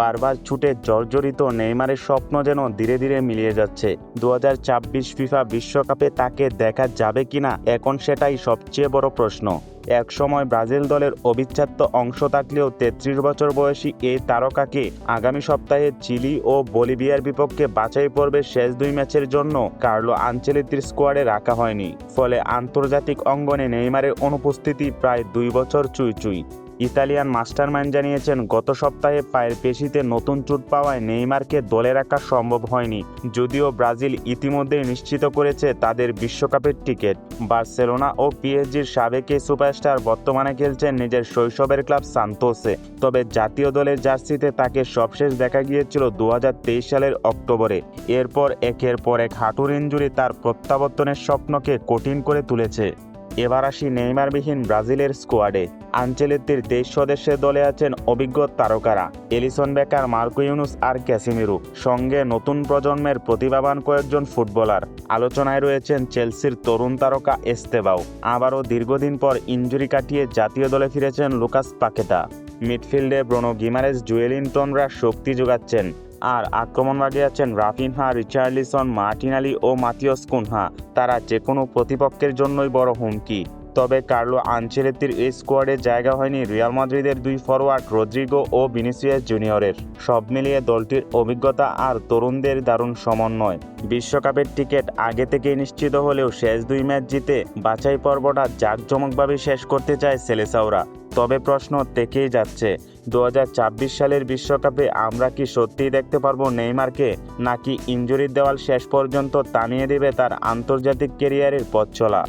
বারবার ছুটে জর্জরিত নেইমারের স্বপ্ন যেন ধীরে ধীরে মিলিয়ে যাচ্ছে। দু হাজার ছাব্বিশ ফিফা বিশ্বকাপে তাকে দেখা যাবে কিনা এখন সেটাই সবচেয়ে বড় প্রশ্ন। একসময় ব্রাজিল দলের অবিচ্ছেদ্য অংশ থাকলেও তেত্রিশ বছর বয়সী এই তারকাকে আগামী সপ্তাহে চিলি ও বলিভিয়ার বিপক্ষে বাছাই পর্বে শেষ দুই ম্যাচের জন্য কার্লো আঞ্চলিতির স্কোয়াডে রাখা হয়নি। ফলে আন্তর্জাতিক অঙ্গনে নেইমারের অনুপস্থিতি প্রায় দুই বছর চুই চুই ইতালিয়ান মাস্টারমাইন্ড জানিয়েছেন, গত সপ্তাহে পায়ের পেশিতে নতুন চোট পাওয়ায় নেইমারকে দলে রাখা সম্ভব হয়নি। যদিও ব্রাজিল ইতিমধ্যেই নিশ্চিত করেছে তাদের বিশ্বকাপের টিকিট। বার্সেলোনা ও পিএসজির সাবেক সুপারস্টার বর্তমানে খেলছেন নিজের শৈশবের ক্লাব সান্তোসে। তবে জাতীয় দলের জার্সিতে তাকে সবশেষ দেখা গিয়েছিল দু হাজার তেইশ সালের অক্টোবরে। এরপর একের পর এক হাঁটুর ইঞ্জুরি তার প্রত্যাবর্তনের স্বপ্নকে কঠিন করে তুলেছে। এবার আসি নেইমারবিহীন ব্রাজিলের স্কোয়াডে। আঞ্চলিকটির তেইশ সদস্যের দলে আছেন অভিজ্ঞ তারকারা এলিসন বেকার, মার্কো ইউনুস আর ক্যাসিমিরু। সঙ্গে নতুন প্রজন্মের প্রতিভাবান কয়েকজন ফুটবলার। আলোচনায় রয়েছেন চেলসির তরুণ তারকা এস্তেবাও। আবারও দীর্ঘদিন পর ইঞ্জুরি কাটিয়ে জাতীয় দলে ফিরেছেন লুকাস পাকেটা। মিডফিল্ডে ব্রোনো গিমারেস জুয়েলিনটনরা শক্তি যোগাচ্ছেন। আর আক্রমণভাগে আছেন রাফিনহা, রিচার্লিসন, মার্টিনালি ও মাতিয়স কুনহা। তারা যে কোনো প্রতিপক্ষের জন্যই বড় হুমকি। তবে কার্লো আনচেলেত্তির এই স্কোয়াডে জায়গা হয়নি রিয়াল মাদ্রিদের দুই ফরওয়ার্ড রদ্রিগো ও ভিনিসিয়াস জুনিয়রের। সব মিলিয়ে দলটির অভিজ্ঞতা আর তরুণদের দারুণ সমন্বয়। বিশ্বকাপের টিকিট আগে থেকেই নিশ্চিত হলেও শেষ দুই ম্যাচ জিতে বাছাই পর্বটা জাঁকজমকভাবে শেষ করতে চায় সেলেসাওরা। তবে প্রশ্ন থেকেই যাচ্ছে দু হাজার ছাব্বিশ সালের বিশ্বকাপে আমরা কি সত্যিই দেখতে পারব নেইমারকে, নাকি ইঞ্জুরির দেওয়াল শেষ পর্যন্ত টানিয়ে দেবে তার আন্তর্জাতিক কেরিয়ারের পথ চলা